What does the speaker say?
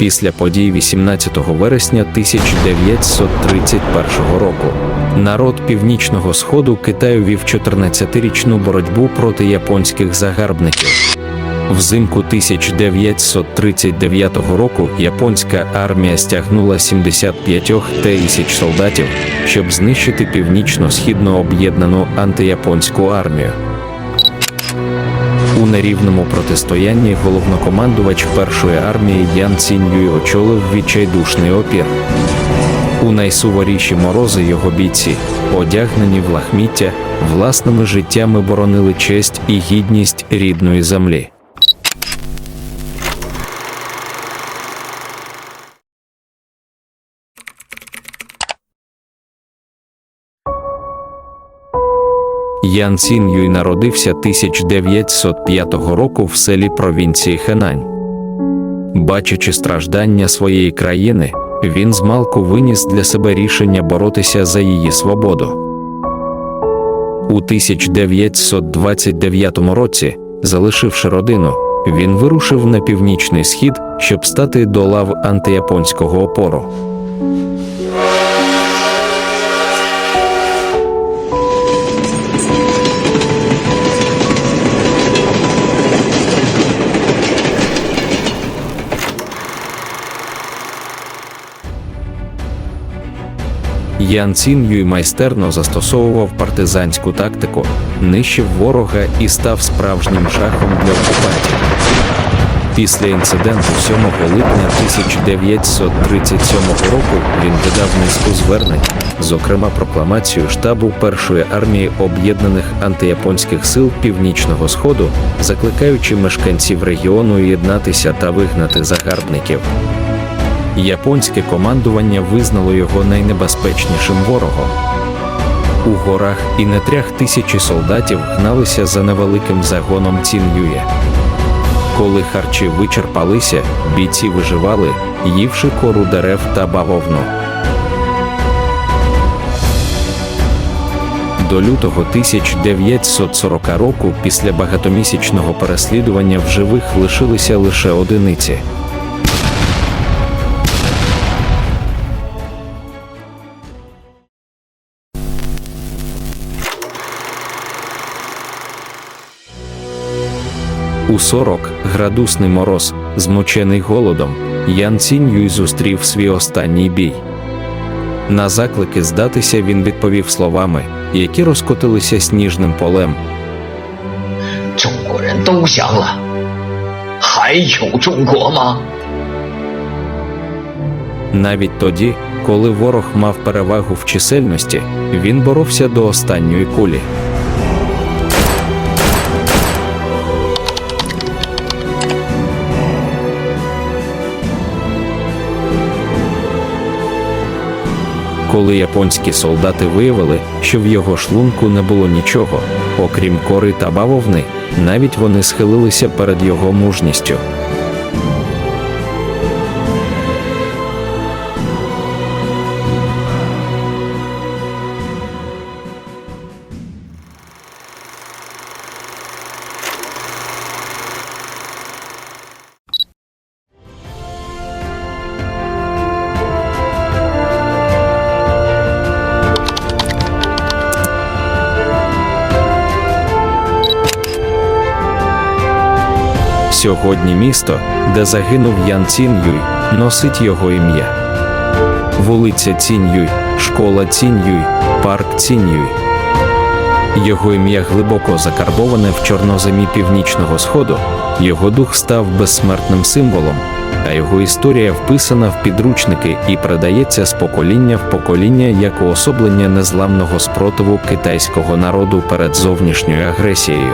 після подій 18 вересня 1931 року. Народ північного сходу Китаю вів 14-річну боротьбу проти японських загарбників. Взимку 1939 року японська армія стягнула 75 тисяч солдатів, щоб знищити північно-східну об'єднану антияпонську армію. У нерівному протистоянні головнокомандувач першої армії Ян Цінь Юй очолив відчайдушний опір. У найсуворіші морози його бійці, одягнені в лахміття, власними життями боронили честь і гідність рідної землі. Ян Цін Юй народився 1905 року в селі провінції Хенань. Бачачи страждання своєї країни, він змалку виніс для себе рішення боротися за її свободу. У 1929 році, залишивши родину, він вирушив на північний схід, щоб стати до лав антияпонського опору. Ян Цін Юй майстерно застосовував партизанську тактику, нищив ворога і став справжнім шахом для окупантів. Після інциденту 7 липня 1937 року він видав низку звернень, зокрема прокламацію штабу Першої армії об'єднаних антияпонських сил Північного Сходу, закликаючи мешканців регіону єднатися та вигнати загарбників. Японське командування визнало його найнебезпечнішим ворогом. У горах і нетрях тисячі солдатів гналися за невеликим загоном Цін'ює. Коли харчі вичерпалися, бійці виживали, ївши кору дерев та бавовну. До лютого 1940 року після багатомісячного переслідування в живих лишилися лише одиниці. У 40 градусний мороз, змучений голодом, Ян Цінь Юй зустрів свій останній бій. На заклики здатися він відповів словами, які розкотилися сніжним полем. Навіть тоді, коли ворог мав перевагу в чисельності, він боровся до останньої кулі. Коли японські солдати виявили, що в його шлунку не було нічого, окрім кори та бавовни, навіть вони схилилися перед його мужністю. Сьогодні місто, де загинув Ян Цін Юй, носить його ім'я. Вулиця Цінь Юй, школа Цінь Юй, парк Цінь Юй. Його ім'я глибоко закарбоване в чорноземі північного сходу, його дух став безсмертним символом, а його історія вписана в підручники і передається з покоління в покоління як уособлення незламного спротиву китайського народу перед зовнішньою агресією.